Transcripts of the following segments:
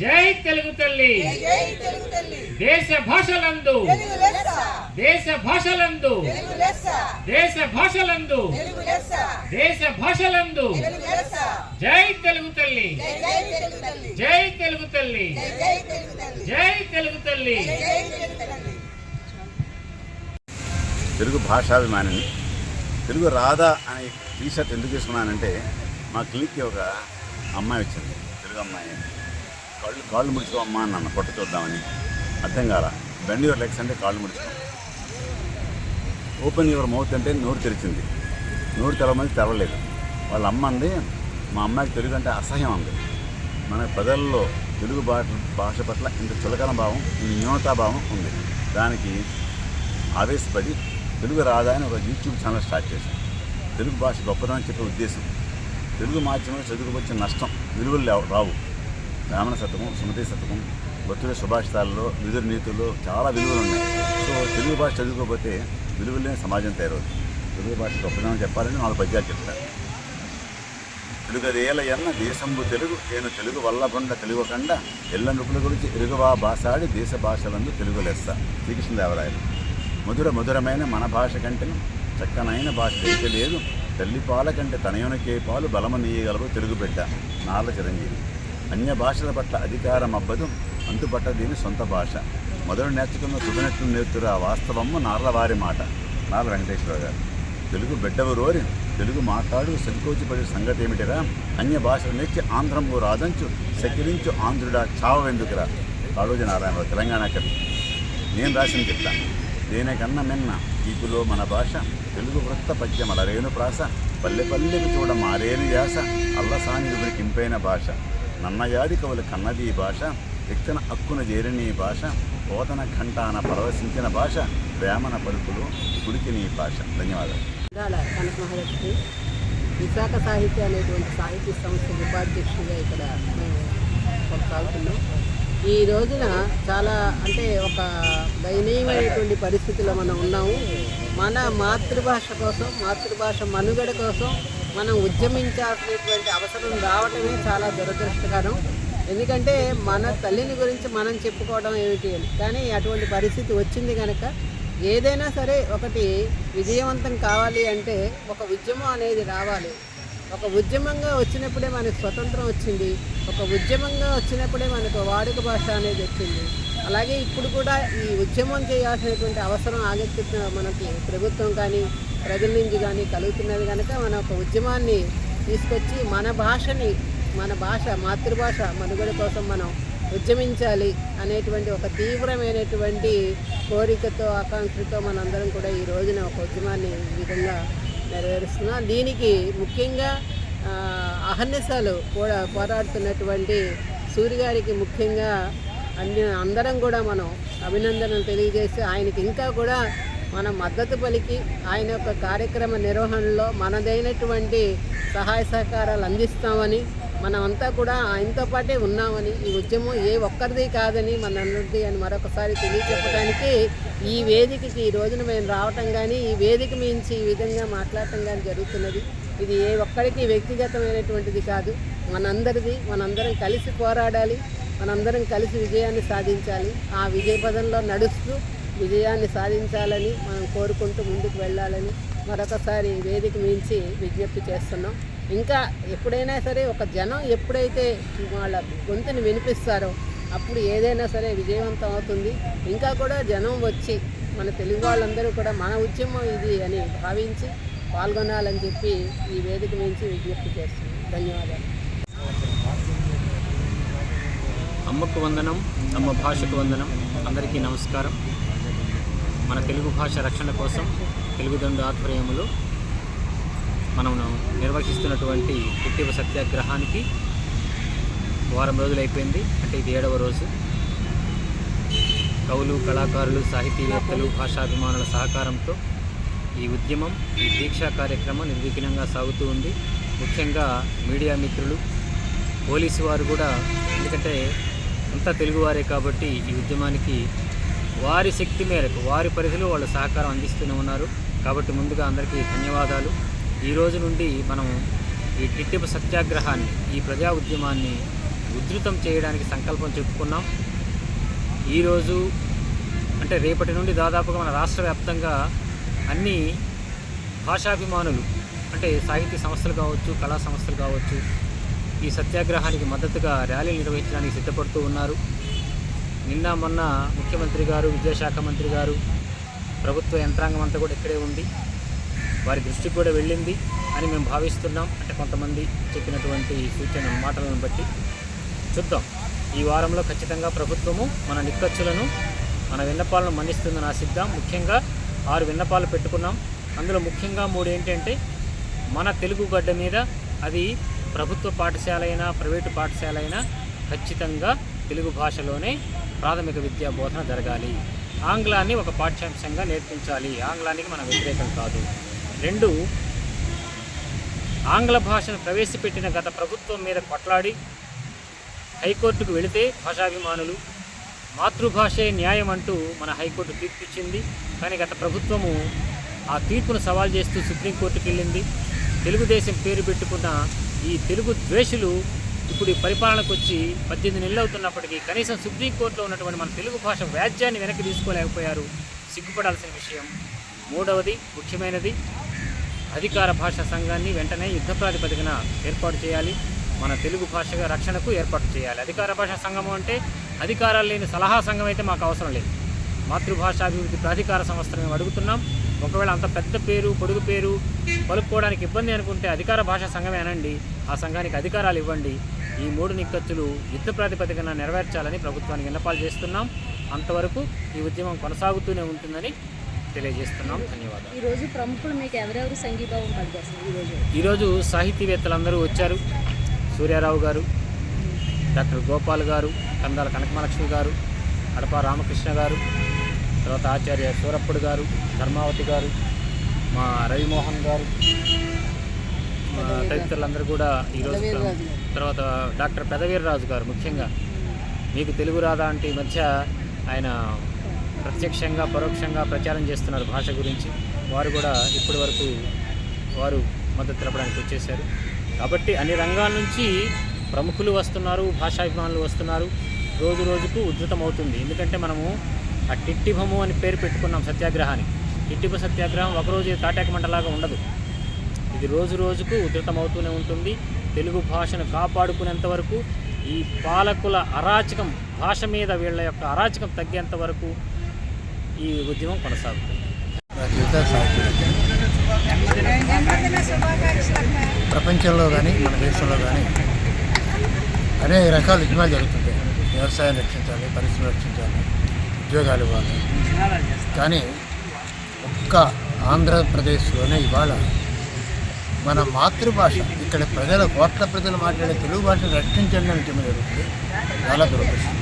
జై తెలుగు తల్లి. జై తెలుగు తల్లి. దేశ భాషలందు. తెలుగు లెస్స. దేశ భాషలందు. తెలుగు లెస్స. దేశ భాషలందు. తెలుగు లెస్స. దేశ భాషలందు. తెలుగు లెస్స. జై తెలుగు తల్లి. జై జై తెలుగు తల్లి. జై తెలుగు తల్లి. జై జై తెలుగు తల్లి. జై తెలుగు తల్లి. జై జై తెలుగు తల్లి. తెలుగు భాషాభిమానిని తెలుగు రాధా అనే టీ షర్ట్ ఎందుకు తీసుకున్నానంటే మా క్లినిక్కి ఒక అమ్మాయి వచ్చింది. తెలుగు అమ్మాయి. కాళ్ళు కాళ్ళు ముడుచుకో అమ్మా అన్నాను పొట్ట చూద్దామని. అర్థం కాల? బెండ్ యువర్ లెగ్స్ అంటే కాళ్ళు ముడుచుకో. ఓపెన్ యువర్ మౌత్ అంటే నోరు తెరిచింది. నోరు తెరవమంది తెరవలేదు. వాళ్ళ అమ్మ అంది మా అమ్మాయికి తెలుగు అంటే అసహ్యం అంది. మన ప్రజల్లో తెలుగు భాష భాష పట్ల ఇంత చులకన భావం ఇంత న్యూనతాభావం ఉంది. దానికి ఆవేశపడి తెలుగు రాదా అని ఒక యూట్యూబ్ ఛానల్ స్టార్ట్ చేశాను తెలుగు భాష గొప్పదని చెప్పే ఉద్దేశం. తెలుగు మాధ్యమం చదువుకొచ్చే నష్టం విలువలు లేవు రావు. బ్రాహ్మణ శతకం సుమతి శతకం భక్తుల సుభాషితాల్లో విధుల నీతుల్లో చాలా విలువలు ఉన్నాయి. సో తెలుగు భాష చదువుకోకపోతే విలువలే సమాజం తయారవుతుంది. తెలుగు భాష గొప్పదనం చెప్పాలని నాలుగు పద్యాలు చెప్తారు. తెలుగదేల ఎన్న దేశంబు తెలుగు నేను తెలుగు వల్లకొండ తెలుగు కండ ఎల్ల నృపుల గురించి ఎరుగువా భాషాడి దేశ భాషలందు తెలుగు లెస్స. శ్రీకృష్ణదేవరాయలు. మధుర మధురమైన మన భాష కంటే చక్కనైన భాష అయితే లేదు తల్లి పాల కంటే తనయునకే పాలు బలమ నీయగలవు తెలుగు బిడ్డ. నాళ్ళ చిరంజీవి. అన్య భాషల పట్ల అధికారం అబ్బదు అంతుపట్ట దీని సొంత భాష. మొదలు నేర్చుకున్న సుధనట్లు నేర్చురా వాస్తవము నార్లవారి మాట. నార్ల వెంకటేశ్వర గారు. తెలుగు బిడ్డవరోరి తెలుగు మాట్లాడు సంకోచిపడే సంగతి ఏమిటిరా అన్య భాషలు నేర్చి ఆంధ్రము రాదంచు సకిలించు ఆంధ్రుడా చావెందుకురా కాళోజీ నారాయణరావు తెలంగాణ కవి. నేను రాసిన చెప్తాను దేనికన్నా మిన్న. ఈకులో మన భాష. తెలుగు వృత్త పద్యమల రేణు ప్రాస పల్లె పల్లెకు చూడ మారేను యాస అల్లసాని ఇంపైన భాష. నన్నయాది కవులు కన్నది ఈ భాష ఎక్కన అక్కున చేరిన ఈ భాష పోతన ఘంటాన పరవశించిన భాష వేమన పలుకులు గుడికిని ఈ భాష. ధన్యవాదాలు. కనక మహాలక్ష్మి విశాఖ సాహిత్య అనేటువంటి సాహిత్య సంస్థ ఉపాధ్యక్షుడిగా ఇక్కడ మేము కొనసాగుతున్నాం. ఈ రోజున చాలా అంటే ఒక దయనీయమైనటువంటి పరిస్థితిలో మనం ఉన్నాము. మన మాతృభాష కోసం మాతృభాష మనుగడ కోసం మనం ఉద్యమించాల్సినటువంటి అవసరం రావటమే చాలా దురదృష్టకరం. ఎందుకంటే మన తల్లిని గురించి మనం చెప్పుకోవడం ఏమిటి అని. కానీ అటువంటి పరిస్థితి వచ్చింది కనుక ఏదైనా సరే ఒకటి విజయవంతం కావాలి అంటే ఒక ఉద్యమం అనేది రావాలి. ఒక ఉద్యమంగా వచ్చినప్పుడే మనకు స్వతంత్రం వచ్చింది. ఒక ఉద్యమంగా వచ్చినప్పుడే మనకు వాడుక భాష అనేది వచ్చింది. అలాగే ఇప్పుడు కూడా ఈ ఉద్యమం చేయాల్సినటువంటి అవసరం ఆగెత్తుతున్న మనకి ప్రభుత్వం కానీ ప్రజల నుంచి కానీ కలుగుతున్నది కనుక మన ఒక ఉద్యమాన్ని తీసుకొచ్చి మన భాషని మన భాష మాతృభాష మనుగడ కోసం మనం ఉద్యమించాలి అనేటువంటి ఒక తీవ్రమైనటువంటి కోరికతో ఆకాంక్షతో మనందరం కూడా ఈ రోజున ఒక ఉద్యమాన్ని ఈ విధంగా నెరవేరుస్తున్నాం. దీనికి ముఖ్యంగా ఆ, అహర్నిశలు కూడా పోరాడుతున్నటువంటి సూర్యగారికి ముఖ్యంగా అన్ని అందరం కూడా మనం అభినందనలు తెలియజేసి ఆయనకి ఇంకా కూడా మన మద్దతు పలికి ఆయన యొక్క కార్యక్రమ నిర్వహణలో మనదైనటువంటి సహాయ సహకారాలు అందిస్తామని మనమంతా కూడా ఆయనతో పాటే ఉన్నామని ఈ ఉద్యమం ఏ ఒక్కరిది కాదని మనందరిది అని మరొకసారి తెలియచెప్పడానికి ఈ వేదికకి ఈ రోజున మేము రావటం కానీ ఈ వేదిక మించి ఈ విధంగా మాట్లాడటం కానీ జరుగుతున్నది. ఇది ఏ ఒక్కరికి వ్యక్తిగతమైనటువంటిది కాదు. మనందరిది మనందరం కలిసి పోరాడాలి మనందరం కలిసి విజయాన్ని సాధించాలి. ఆ విజయ పదంలో నడుస్తూ విజయాన్ని సాధించాలని మనం కోరుకుంటూ ముందుకు వెళ్ళాలని మరొకసారి వేదిక మించి విజ్ఞప్తి చేస్తున్నాం. ఇంకా ఎప్పుడైనా సరే ఒక జనం ఎప్పుడైతే వాళ్ళ గొంతుని వినిపిస్తారో అప్పుడు ఏదైనా సరే విజయవంతం అవుతుంది. ఇంకా కూడా జనం వచ్చి మన తెలుగు వాళ్ళందరూ కూడా మన ఉద్యమం ఇది అని భావించి పాల్గొనాలని చెప్పి ఈ వేదిక నుంచి విజ్ఞప్తి చేస్తున్నాం. ధన్యవాదాలు. అమ్మకు వందనం అమ్మ భాషకు వందనం అందరికీ నమస్కారం. మన తెలుగు భాష రక్షణ కోసం తెలుగుదండు ఆధ్వర్యంలో మనం నిర్వహిస్తున్నటువంటి కుట్టివ సత్యాగ్రహానికి వారం రోజులు అయిపోయింది. అంటే ఇది ఏడవ రోజు. కవులు కళాకారులు సాహితీవేత్తలు భాషాభిమానుల సహకారంతో ఈ ఉద్యమం ఈ దీక్షా కార్యక్రమం నిర్విఘ్నంగా సాగుతూ ఉంది. ముఖ్యంగా మీడియా మిత్రులు పోలీసు వారు కూడా ఎందుకంటే అంతా తెలుగువారే కాబట్టి ఈ ఉద్యమానికి వారి శక్తి మేరకు వారి పరిధిలో వాళ్ళ సహకారం అందిస్తూనే ఉన్నారు. కాబట్టి ముందుగా అందరికీ ధన్యవాదాలు. ఈ రోజు నుండి మనం ఈ టిట్టిప సత్యాగ్రహాన్ని ఈ ప్రజా ఉద్యమాన్ని ఉధృతం చేయడానికి సంకల్పం చెప్పుకున్నాం. ఈరోజు అంటే రేపటి నుండి దాదాపుగా మన రాష్ట్ర వ్యాప్తంగా అన్ని భాషాభిమానులు అంటే సాహిత్య సంస్థలు కావచ్చు కళా సంస్థలు కావచ్చు ఈ సత్యాగ్రహానికి మద్దతుగా ర్యాలీలు నిర్వహించడానికి సిద్ధపడుతూ ఉన్నారు. నిన్న మొన్న ముఖ్యమంత్రి గారు విద్యాశాఖ మంత్రి గారు ప్రభుత్వ యంత్రాంగం అంతా కూడా ఇక్కడే ఉంది. వారి దృష్టికి కూడా వెళ్ళింది అని మేము భావిస్తున్నాం. అంటే కొంతమంది చెప్పినటువంటి సూచన మాటలను బట్టి చూద్దాం. ఈ వారంలో ఖచ్చితంగా ప్రభుత్వము మన నిక్కచ్చులను మన విన్నపాలను మన్నిస్తుందని ఆశిద్దాం. ముఖ్యంగా ఆరు విన్నపాలు పెట్టుకున్నాం. అందులో ముఖ్యంగా మూడు ఏంటంటే మన తెలుగు గడ్డ మీద అది ప్రభుత్వ పాఠశాల అయినా ప్రైవేటు పాఠశాల అయినా ఖచ్చితంగా తెలుగు భాషలోనే ప్రాథమిక విద్యా బోధన జరగాలి. ఆంగ్లాన్ని ఒక పాఠ్యాంశంగా నేర్పించాలి. ఆంగ్లానికి మన వ్యతిరేకం కాదు. రెండు ఆంగ్ల భాషను ప్రవేశపెట్టిన గత ప్రభుత్వం మీద కొట్లాడి హైకోర్టుకు వెళితే భాషాభిమానులు మాతృభాషే న్యాయం అంటూ మన హైకోర్టు తీర్పు ఇచ్చింది కానీ గత ప్రభుత్వము ఆ తీర్పును సవాల్ చేస్తూ సుప్రీంకోర్టుకు వెళ్ళింది తెలుగుదేశం పేరు పెట్టుకున్న ఈ తెలుగు ద్వేషులు ఇప్పుడు పరిపాలనకు వచ్చి పద్దెనిమిది నెలలు అవుతున్నప్పటికీ కనీసం సుప్రీంకోర్టులో ఉన్నటువంటి మన తెలుగు భాష వ్యాజ్యాన్ని వెనక్కి తీసుకోలేకపోయారు సిగ్గుపడాల్సిన విషయం. మూడవది ముఖ్యమైనది అధికార భాషా సంఘాన్ని వెంటనే యుద్ధ ప్రాతిపదికన ఏర్పాటు చేయాలి. మన తెలుగు భాషగా రక్షణకు ఏర్పాటు చేయాలి. అధికార భాషా సంఘం అంటే అధికారాలు లేని సలహా సంఘం అయితే మాకు అవసరం లేదు. మాతృభాష అభివృద్ధి ప్రాధికార సంస్థను మేము అడుగుతున్నాం. ఒకవేళ అంత పెద్ద పేరు పొడుగు పేరు పలుకోవడానికి ఇబ్బంది అనుకుంటే అధికార భాషా సంఘమే అనండి. ఆ సంఘానికి అధికారాలు ఇవ్వండి. ఈ మూడు నిక్కచ్చులు యుద్ధ ప్రాతిపదికన నెరవేర్చాలని ప్రభుత్వానికి విన్నపాలు చేస్తున్నాం. అంతవరకు ఈ ఉద్యమం కొనసాగుతూనే ఉంటుందని తెలియజేస్తున్నాం. ధన్యవాదాలు. ఈరోజు ప్రముఖులు మీకు ఎవరెవరు సంఘీభావం పలికేస్తారు ఈరోజు సాహితీవేత్తలందరూ వచ్చారు. సూర్యారావు గారు డాక్టర్ గోపాల్ గారు కందాల కనకమలక్ష్మి గారు అడప రామకృష్ణ గారు తర్వాత ఆచార్య సూరప్పుడు గారు ధర్మావతి గారు మా రవిమోహన్ గారు తదితరులందరూ కూడా ఈరోజు. తర్వాత డాక్టర్ పెదవీర్రాజు గారు ముఖ్యంగా. మీకు తెలుగు రాదా అంటే ఈ మధ్య ఆయన ప్రత్యక్షంగా పరోక్షంగా ప్రచారం చేస్తున్నారు భాష గురించి. వారు కూడా ఇప్పటి వరకు వారు మద్దతు తెలపడానికి వచ్చేసారు కాబట్టి అన్ని రంగాల నుంచి ప్రముఖులు వస్తున్నారు భాషాభిమానులు వస్తున్నారు. రోజు రోజుకు ఉధృతమవుతుంది. ఎందుకంటే మనము ఆ టిట్టిభము అని పేరు పెట్టుకున్నాం సత్యాగ్రహానికి. టిట్టిభ సత్యాగ్రహం ఒకరోజు తాటాక మంటలాగా ఉండదు. ఇది రోజు రోజుకు ఉధృతమవుతూనే ఉంటుంది. తెలుగు భాషను కాపాడుకునేంత వరకు ఈ పాలకుల అరాచకం భాష మీద వీళ్ళ యొక్క అరాచకం తగ్గేంత వరకు ఈ ఉద్యమం కొనసాగుతుంది. ప్రపంచంలో కానీ మన దేశంలో కానీ అనేక రకాల ఉద్యమాలు జరుగుతుంటాయి. వ్యవసాయం రక్షించాలి పరిశ్రమ రక్షించాలి ఉద్యోగాలు ఇవ్వాలి. కానీ ఒక్క ఆంధ్రప్రదేశ్లోనే ఇవాళ మన మాతృభాష. ఇక్కడ ప్రజల కోట్ల ప్రజలు మాట్లాడే తెలుగు భాషను రక్షించండి అని ఉద్యమం జరుగుతుంది? చాలా దురదృష్టం.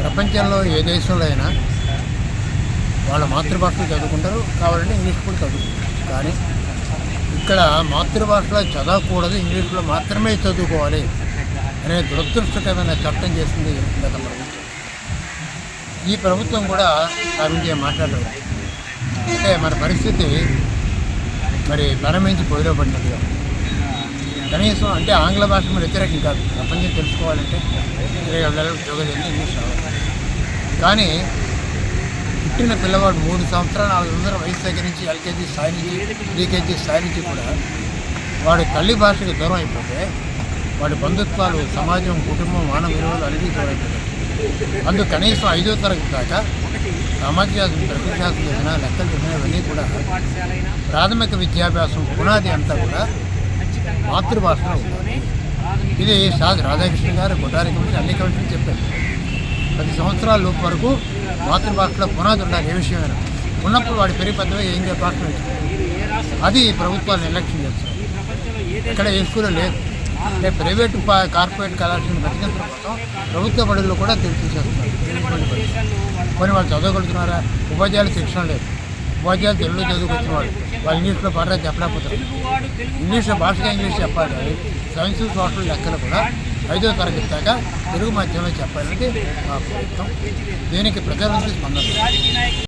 ప్రపంచంలో ఏ దేశంలో అయినా వాళ్ళ మాతృభాష చదువుకుంటారు కావాలంటే ఇంగ్లీష్ కూడా చదువుకుంటారు. కానీ ఇక్కడ మాతృభాషలో చదవకూడదు ఇంగ్లీష్లో మాత్రమే చదువుకోవాలి అనే దురదృష్టకరమైన చట్టం చేసింది గత ప్రభుత్వం? ఈ ప్రభుత్వం కూడా దాని గురించి మాట్లాడలేదు. అంటే మన పరిస్థితి మరి పరమించి పొయ్యిలో పడినట్టుగా. కనీసం అంటే ఆంగ్ల భాష మీద వ్యతిరేకం కాదు. ప్రపంచం తెలుసుకోవాలంటే ఇరవై ఇంగ్లీష్ రావాలి. కానీ పుట్టిన పిల్లవాడు మూడు సంవత్సరాలు నాలుగు సంవత్సరాల వయసు దగ్గర నుంచి ఎల్కేజీ స్థాయి నుంచి ప్రీకేజీ స్థాయి నుంచి కూడా వాడి తల్లి భాషకు దూరం అయిపోతే వాడి బంధుత్వాలు సమాజం కుటుంబం మానవ విలువలు అనేది దూరం అయిపోతాయి. అందుకు కనీసం ఐదో తరగతి దాకా సామాజిక శాస్త్రం చేసిన లెక్కలు చేసిన ఇవన్నీ కూడా ప్రాథమిక విద్యాభ్యాసం పునాది అంతా కూడా మాతృభాషలో ఇది సాది రాధాకృష్ణ గారు కొట్టారి కమిషన్ అన్ని కమిషన్లు చెప్పారు. పది సంవత్సరాల లోపు వరకు మాతృభాషలో పునాది ఉండాలి ఏ విషయమైనా. ఉన్నప్పుడు వాడి పెరిగి పెద్దగా ఏం చెప్పాల్సిన అది ప్రభుత్వాలు నిర్లక్ష్యం చేస్తారు ఇక్కడ ఏ స్కూల్లో లేదు. అంటే ప్రైవేట్ కార్పొరేట్ కళాశాలను బతికించడం కోసం ప్రభుత్వ బడుల్లో కూడా తెలిసేస్తున్నారు కొన్ని వాళ్ళు చదవగలుగుతున్నారా ఉపాధ్యాయులు శిక్షణ లేదు. ఉపాధ్యాయులు తెలుగులో చదువుకొచ్చిన వాళ్ళు వాళ్ళు ఇంగ్లీష్లో పాఠాలు చెప్పలేకపోతారు. ఇంగ్లీష్లో భాషగా ఇంగ్లీష్ చెప్పాలి సైన్స్ సోషల్ లెక్కలు కూడా ఐదో తరగతి దాకా తెలుగు మాధ్యమంలో చెప్పాలంటే మా ప్రభుత్వం దీనికి ప్రజల నుంచి స్పందన